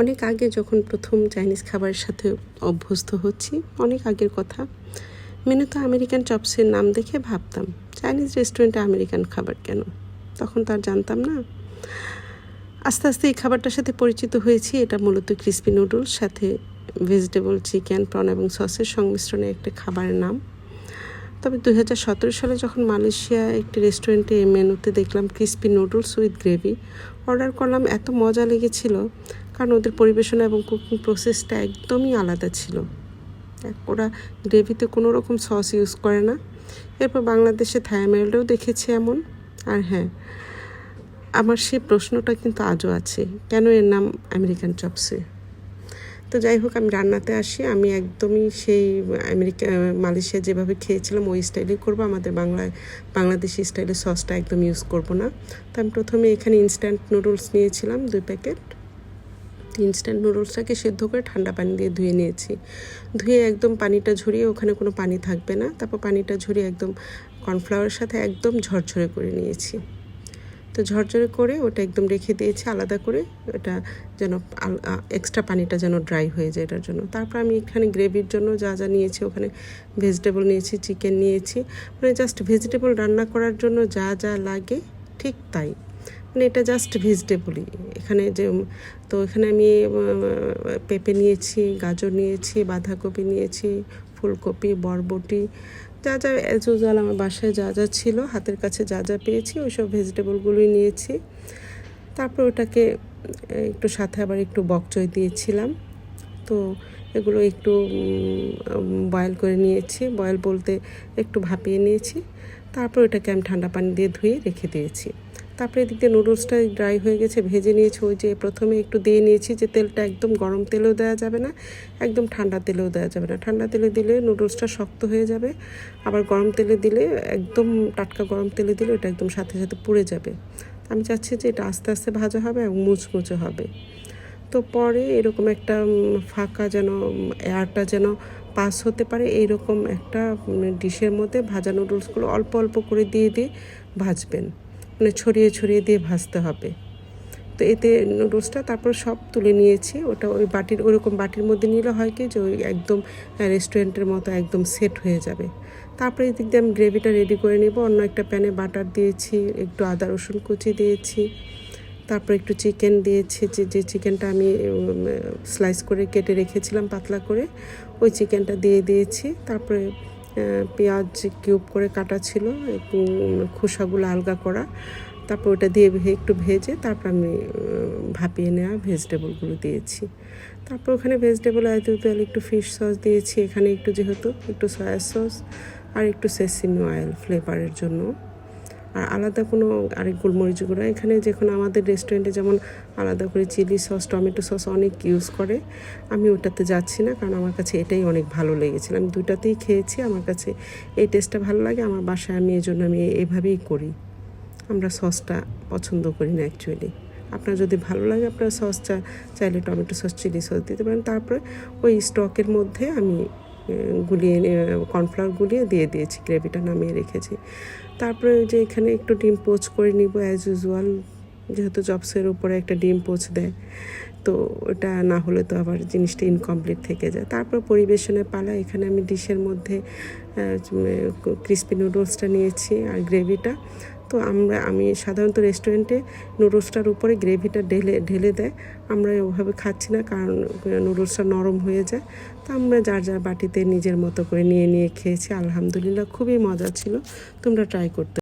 অনেক আগে যখন প্রথম চাইনিজ খাবারের সাথে অভ্যস্ত হচ্ছি, অনেক আগের কথা। মেনুতে আমেরিকান চপসের নাম দেখে ভাবতাম, চাইনিজ রেস্টুরেন্টে আমেরিকান খাবার কেন? তখন তো আর জানতাম না। আস্তে আস্তে এই খাবারটার সাথে পরিচিত হয়েছি। এটা মূলত ক্রিসপি নুডলস, সাথে ভেজিটেবল চিকেন, প্রন এবং সসের সংমিশ্রণে একটা খাবারের নাম। তবে দুই হাজার সতেরো সালে যখন মালয়েশিয়া একটি রেস্টুরেন্টে এই মেনুতে দেখলাম crispy noodles with gravy, order করলাম, এত মজা লেগেছিল কারণ ওদের পরিবেশনা এবং কুকিং প্রসেসটা একদমই আলাদা ছিল। ওরা গ্রেভিতে কোনো রকম সস ইউজ করে না। এরপর বাংলাদেশে থায়ামেলটাও দেখেছি এমন। আর হ্যাঁ আমার সেই প্রশ্নটা কিন্তু আজও আছে, কেন এর নাম আমেরিকান চপসে তো যাই হোক, আমি রান্নাতে আসি। আমি একদমই সেই আমেরিকা মালয়েশিয়া যেভাবে খেয়েছিলাম, ওই স্টাইলেই করব। আমাদের বাংলায়, বাংলাদেশি স্টাইলে সসটা একদম ইউজ করব না। তো আমি প্রথমে এখানে ইনস্ট্যান্ট নুডলস নিয়েছিলাম, দুই প্যাকেট ইনস্ট্যান্ট নুডলসটাকে সেদ্ধ করে ঠান্ডা পানি দিয়ে ধুয়ে নিয়েছি। ধুয়ে একদম পানিটা ঝরিয়ে ওখানে কোনো পানি থাকবে না। তারপর পানিটা ঝরিয়ে একদম কর্নফ্লাওয়ারের সাথে একদম ঝরঝরে করে নিয়েছি। তো ঝরঝরে করে ওটা একদম রেখে দিয়েছি আলাদা করে। ওটা যেন এক্সট্রা পানিটা যেন ড্রাই হয়ে যায় এটার জন্য। তারপর আমি এখানে গ্রেভির জন্য যা যা নিয়েছি ওখানে ভেজিটেবল নিয়েছি চিকেন নিয়েছি। মানে জাস্ট ভেজিটেবল রান্না করার জন্য যা যা লাগে ঠিক তাই। মানে এটা জাস্ট ভেজিটেবলই এখানে যে, তো এখানে আমি পেঁপে নিয়েছি, গাজর নিয়েছি, বাঁধাকপি নিয়েছি, ফুলকপি, বরবটি, যা যা অ্যাজ ইউজুয়াল আমার বাসায় যা যা ছিল, হাতের কাছে যা যা পেয়েছি ওই সব ভেজিটেবলগুলোই নিয়েছি। তারপর ওটাকে একটু সাথে আবার একটু বকচই দিয়েছিলাম। তো এগুলো একটু বয়েল করে নিয়েছি। বয়েল বলতে একটু ভাপিয়ে নিয়েছি। তারপর ওটাকে আমি ঠান্ডা পানি দিয়ে ধুয়ে রেখে দিয়েছি। তারপরে এদিক দিয়ে নুডলসটা ড্রাই হয়ে গেছে, ভেজে নিয়েছি। ওই যে প্রথমে একটু দিয়ে নিয়েছি যে তেলটা একদম গরম তেলেও দেওয়া যাবে না, একদম ঠান্ডা তেলেও দেওয়া যাবে না। ঠান্ডা তেলে দিলে নুডলসটা শক্ত হয়ে যাবে, আবার গরম তেলে দিলে একদম টাটকা গরম তেলে দিলে ওটা একদম সাথে সাথে পুড়ে যাবে। আমি চাচ্ছি যে এটা আস্তে আস্তে ভাজা হবে এবং মুচমুচে হবে। তো পরে এরকম একটা ফাঁকা যেন এয়ারটা যেন পাস হতে পারে, এইরকম একটা ডিশের মধ্যে ভাজা নুডলসগুলো অল্প অল্প করে দিয়ে দিয়ে ভাজবেন। মানে ছড়িয়ে ছড়িয়ে দিয়ে ভাজতে হবে। তো এতে নুডলসটা তারপর সব তুলে নিয়েছি। ওটা ওই বাটির, ওরকম বাটির মধ্যে নিলে হয় কি যে ওই একদম রেস্টুরেন্টের মতো একদম সেট হয়ে যাবে। তারপরে এদিক দিয়ে আমি গ্রেভিটা রেডি করে নেব। অন্য একটা প্যানে বাটার দিয়েছি, একটু আদা, রসুন কুচি দিয়েছি। তারপর একটু চিকেন দিয়েছি, যে যে চিকেনটা আমি স্লাইস করে কেটে রেখেছিলাম পাতলা করে, ওই চিকেনটা দিয়ে দিয়েছি। তারপরে পেঁয়াজ কিউব করে কাটা ছিল, একটু খোসাগুলো আলগা করা। তারপর ওটা দিয়ে একটু ভেজে তারপর আমি ভাপিয়ে নেওয়া ভেজিটেবলগুলো দিয়েছি। তারপর ওখানে ভেজিটেবল আয়তে তেল একটু ফিশ সস দিয়েছি, এখানে একটু যেহেতু একটু সয়া সস আর একটু সেসিমি অয়েল ফ্লেভারের জন্য। আর আলাদা কোনো আরেক গোলমরিচ গুঁড়া এখানে যখন আমাদের রেস্টুরেন্টে যেমন আলাদা করে চিলি সস টমেটো সস অনেক ইউজ করে, আমি ওটাতে যাচ্ছি না কারণ আমার কাছে এটাই অনেক ভালো লেগেছিল। আমি দুটাতেই খেয়েছি, আমার কাছে এই টেস্টটা ভালো লাগে, আমার বাসায় আমি এই জন্য আমি এভাবেই করি। আমরা সসটা পছন্দ করি না অ্যাকচুয়ালি আপনার যদি ভালো লাগে আপনার সসটা চাইলে টমেটো সস চিলি সস দিতে পারেন। তারপরে ওই স্টকের মধ্যে আমি গুলিয়ে কর্নফ্লাওয়ার গুলিয়ে দিয়ে দিয়েছি, গ্রেভিটা নামিয়ে রেখেছি। তারপরে যে এখানে একটু ডিম পোচ করে নিব অ্যাজ ইউজুয়াল যেহেতু জবসের উপরে একটা ডিম পোচ দেয়, তো ওটা না হলে তো আবার জিনিসটা ইনকমপ্লিট থেকে যায়। তারপর পরিবেশনের পালা, এখানে আমি ডিশের মধ্যে ক্রিস্পি নুডলসটা নিয়েছি আর গ্রেভিটা তো আমরা, আমি সাধারণত রেস্টুরেন্টে নুডলসটার উপরে গ্রেভিটা ঢেলে ঢেলে দেয়। আমরা ওভাবে খাচ্ছি না কারণ নুডলসটা নরম হয়ে যায়। তো আমরা যার যার বাটিতে নিজের মতো করে নিয়ে নিয়ে খেয়েছি। আলহামদুলিল্লাহ, খুবই মজা ছিল। তোমরা ট্রাই করতে